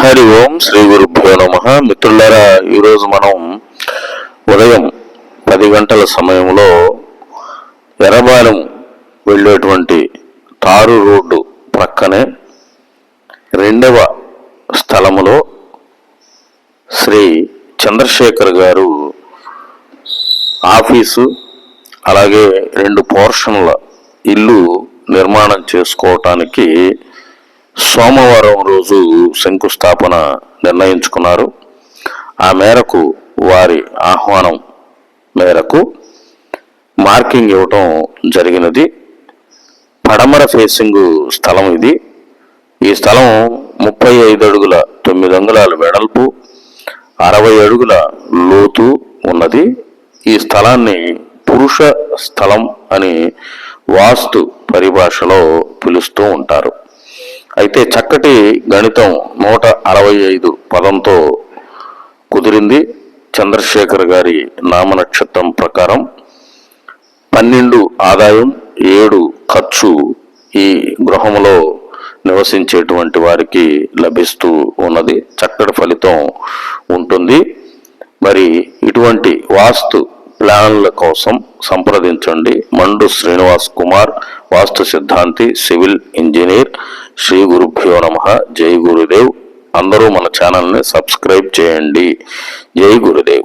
హరి ఓం శ్రీ గురుభ్యో నమ. మిత్రులారా ఈరోజు మనం ఉదయం పది గంటల సమయంలో ఎర్రబాలెం వెళ్ళేటువంటి తారు రోడ్డు ప్రక్కనే రెండవ స్థలములో శ్రీ చంద్రశేఖర్ గారు ఆఫీసు అలాగే రెండు పోర్షన్ల ఇల్లు నిర్మాణం చేసుకోవటానికి సోమవారం రోజు శంకుస్థాపన నిర్ణయించుకున్నారు. ఆ మేరకు వారి ఆహ్వానం మేరకు మార్కింగ్ ఇవ్వటం జరిగినది. పడమర ఫేసింగ్ స్థలం ఇది. ఈ స్థలం ముప్పై ఐదు అడుగుల తొమ్మిది అంగుళాల వెడల్పు అరవై అడుగుల లోతు ఉన్నది. ఈ స్థలాన్ని పురుష స్థలం అని వాస్తు పరిభాషలో పిలుస్తూ ఉంటారు. అయితే చక్కటి గణితం నూట అరవై ఐదు పదంతో కుదిరింది. చంద్రశేఖర్ గారి నామనక్షత్రం ప్రకారం పన్నెండు ఆదాయం ఏడు ఖర్చు ఈ గృహంలో నివసించేటువంటి వారికి లభిస్తూ ఉన్నది. చక్కటి ఫలితం ఉంటుంది. మరి ఇటువంటి వాస్తు ప్లాన్ల కోసం సంప్రదించండి. మండు శ్రీనివాస్ కుమార్ వాస్తు సిద్ధాంతి సివిల్ ఇంజనీర్ శ్రీ గురుభ్యో నమ జై గురుదేవ్. అందరూ మన ఛానల్ని సబ్స్క్రైబ్ చేయండి. జై గురుదేవ్.